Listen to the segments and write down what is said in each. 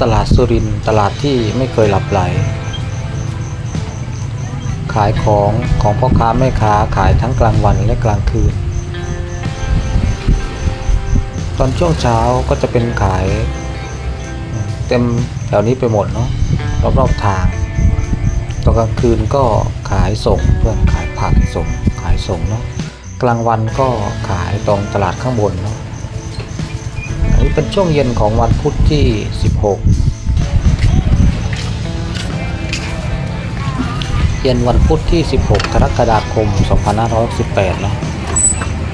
ตลาดสุรินตลาดที่ไม่เคยหลับไหล ขายของของพ่อค้าแม่ค้าขายทั้งกลางวันและกลางคืน ตอนช่วงเช้าก็จะเป็นขาย เต็มแถวนี้ไปหมดเนาะรอบๆทางตอนกลางคืนก็ขายส่งเพื่อนขายผักส่งขายส่งเนาะกลางวันก็ขายตรงตลาดข้างบนเนาะ เป็นช่วงเย็นของวันพุธที่ 16 เย็นวันพุธที่ 16กรกฎาคม 2568นาะ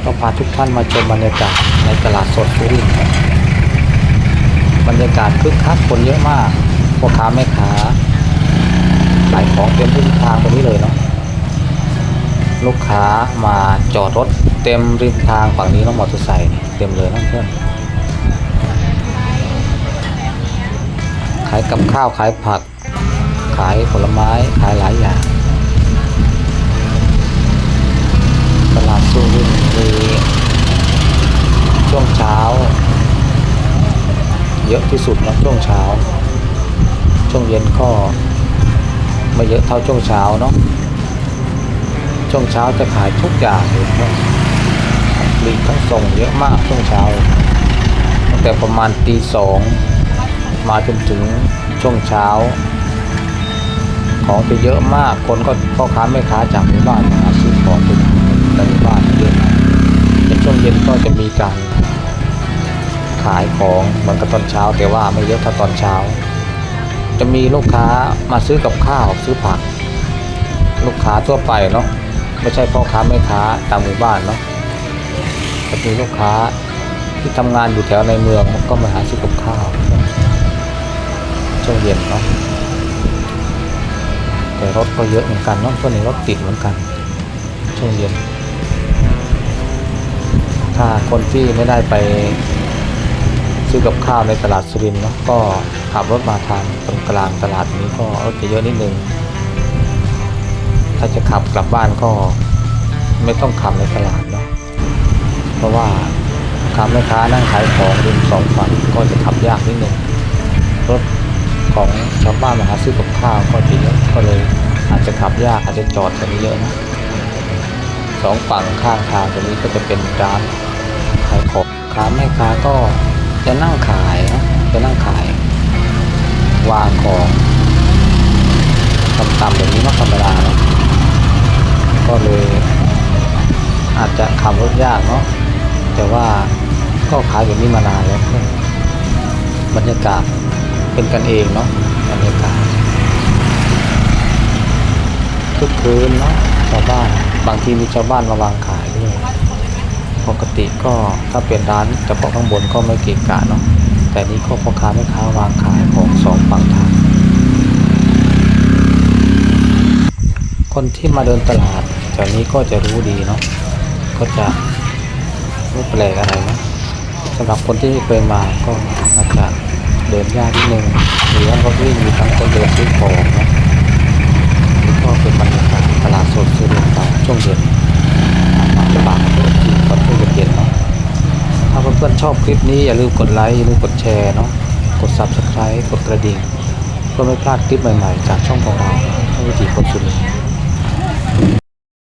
ก็พาทุกท่านมาชมบรรยากาศในตลาดสดสุรินทร์บรรยากาศคึกคักคนเยอะมากพ่อค้าแม่ค้าขายของเต็มริมทางตรงนี้เลยเนาะลูกค้ามาจอดรถเต็มริมทางฝั่งนี้น้องมอเตอร์ไซค์เต็มเลยนะเพื่อน ขายกับข้าวขายผัก ขายผลไม้ขายหลายอย่างตลาดสุรินทร์มีช่วงเช้า เยอะที่สุดนะช่วงเช้า ช่วงเย็นก็ไม่เยอะเท่าช่วงเช้าเนาะช่วงเช้าจะขายทุกอย่างเลยครับปลีทั้งส่งเยอะมากช่วงเช้าตั้งแต่ประมาณตีสอง มาจนถึงช่วงเช้า ของจะเยอะมากคนก็พ่อค้าแม่ค้าจากหมู่บ้านมาซื้อของไปในหมู่บ้านเยอะมากในช่วงเย็นก็จะมีการขายของเหมือนกับตอนเช้า แต่ว่าไม่เยอะเท่าตอนเช้า จะมีลูกค้ามาซื้อกับข้าวซื้อผัก ลูกค้าทั่วไปเนาะไม่ใช่พ่อค้าแม่ค้าตามหมู่บ้านเนาะจะมีลูกค้าที่ทำงานอยู่แถวในเมืองก็มาหาซื้อกับข้าว ช่วงเย็นเนาะแต่รถก็เยอะเหมือนกันเนาะช่วงนี้รถติดเหมือนกัน ช่วงเย็น ถ้าคนที่ไม่ได้ไปซื้อกับข้าวในตลาดสุรินทร์เนาะก็ขับรถมาทางตรงกลางตลาดนี้ก็รถจะเยอะนิดนึง ถ้าจะขับกลับบ้านก็ไม่ต้องขับในตลาดเนาะเพราะว่าค้าแม่ค้านั่งขายของริมสองฝั่งก็จะขับยากนิดนึงรถ ของชาวบ้านมาหาซื้อกับข้าวก็เยอะก็เลยอาจจะขับยากอาจจะจอดกันเยอะนะสองฝั่งข้างทางตรงนี้ก็จะเป็นร้านขายของค้าแม่ค้าก็จะนั่งขายนะจะนั่งขายวางของต่ำๆแบบนี้ไม่ธรรมดาเนาะก็เลยอาจจะขับรถยากเนาะแต่ว่าก็ขายแบบนี้มานานแล้วบรรยากาศ เป็นกันเองเนาะบรรยากาศทุกคืนเนาะชาวบ้านบางทีมีชาวบ้านมาวางขายด้วยปกติก็ถ้าเป็นร้านเฉพาะข้างบนก็ไม่เกะกะเนาะแต่นี้ก็พ่อค้าแม่ค้าวางขายของสองฝั่งทาง คนที่มาเดินตลาดแถวนี้ก็จะรู้ดีเนาะก็จะไม่แปลกอะไรนะสำหรับคนที่ไม่เคยมาก็อาจจะ เดินยากนิดนึงหรือว่าก็วิ่มีทั้งคนเดินซื้อของนะนี่ก็เป็นบรรยากาศตลาดสดสุรินทร์ตอนช่วงเย็นมาจะบางตัวจริงตอนช่วงเย็นๆเนาะถ้าเพื่อนๆชอบคลิปนี้อย่าลืมกดไลค์อย่าลืมกดแชร์เนาะกด subscribe กดกระดิ่งเพื่อไม่พลาดคลิปใหม่ๆ จากช่องของเราวิถีคนสุริน